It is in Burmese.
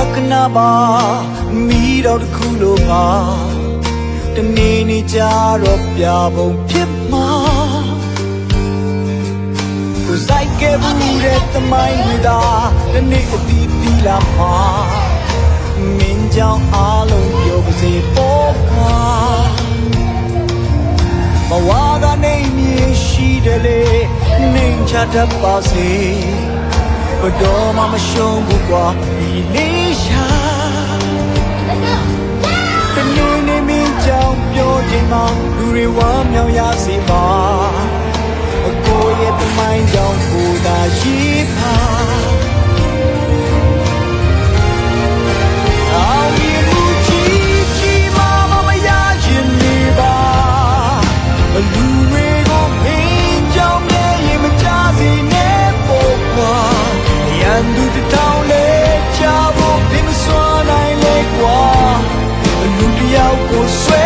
ကခဏပါမိတော့တစ်ခုလိုပါတနေ့နေ့ကြတော့ပြပုံဖြစ်မှာကိုစိုက်ခဲ့မှုတဲ့သမိုင်းတွေသာတနေ့အတီးတီးလာမှာမင်းကြောင့်အားလုံးပြောပါစေပေါ်ကားမဝါကနေမြေရှိတယ်လေနှိမ်ချတတ်ပါစေ ဘယ်တော့မှမရှုံးဘူးကွာဒီလေးရှာတနေ့နေ့မင်းကြောင့်ပြောခြင်းမှာလူတွေဝမ်းမြောက်ရစေပါ စွမ်း